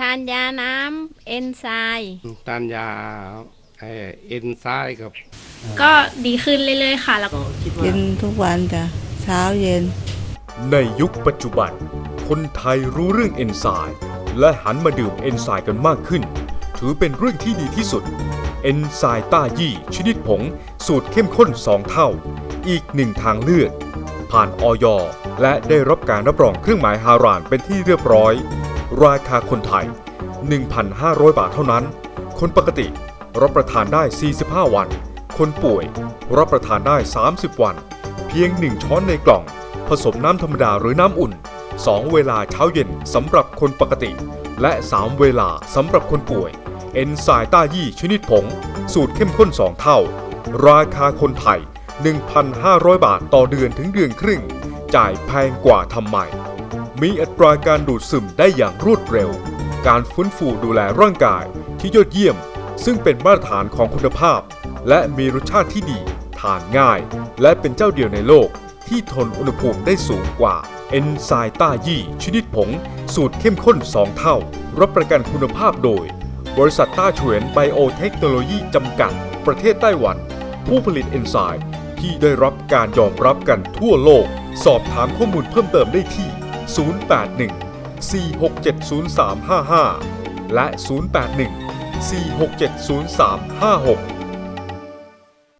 ทานยาน้ำเอนไซม์ทานยาเอ่อเอนไซม์ครับ ก็ดีขึ้นเรื่อยๆค่ะ แล้วก็กินทุกวันจ้ะเช้าเย็น ในยุคปัจจุบัน คนไทยรู้เรื่องเอนไซม์และหันมาดื่มเอนไซม์กันมากขึ้น ถือเป็นเรื่องที่ดีที่สุด เอนไซม์ต้ายี่ชนิดผง สูตรเข้มข้น 2 เท่า อีกหนึ่งทางเลือก ผ่านออยและได้รับการรับรองเครื่องหมายฮารานเป็นที่เรียบร้อย ราคาคนไทย 1,500 บาทเท่านั้น คนปกติรับประทานได้ 45 วัน คนป่วย รับประทานได้ 30 วัน เพียง 1 ช้อนในกล่อง ผสมน้ำธรรมดาหรือน้ำอุ่น 2 เวลาเช้าเย็นสำหรับคนปกติ และ 3 เวลาสำหรับคนป่วย เอนไซม์ต้ายี่ชนิดผง สูตรเข้มข้น 2 เท่า ราคาคนไทย 1,500 บาทต่อเดือนถึงเดือนครึ่ง จ่ายแพงกว่าทำไม มีอัตราการดูดซึมได้อย่างรวดเร็ว การฟื้นฟูดูแลร่างกายที่ยอดเยี่ยม ซึ่งเป็นมาตรฐานของคุณภาพ และมีรสชาติที่ดี ทานง่าย และเป็นเจ้าเดียวในโลก ที่ทนอุณหภูมิได้สูงกว่าเอนไซม์ต้ายี่ชนิดผง สูตรเข้มข้น 2 เท่า รับประกันคุณภาพโดย บริษัทต้าเฉวียนไบโอเทคโนโลยีจำกัด ประเทศไต้หวัน ผู้ผลิตเอนไซม์ที่ได้รับการยอมรับกันทั่วโลก สอบถามข้อมูลเพิ่มเติมได้ที่ 081 4670355 และ 081 4670356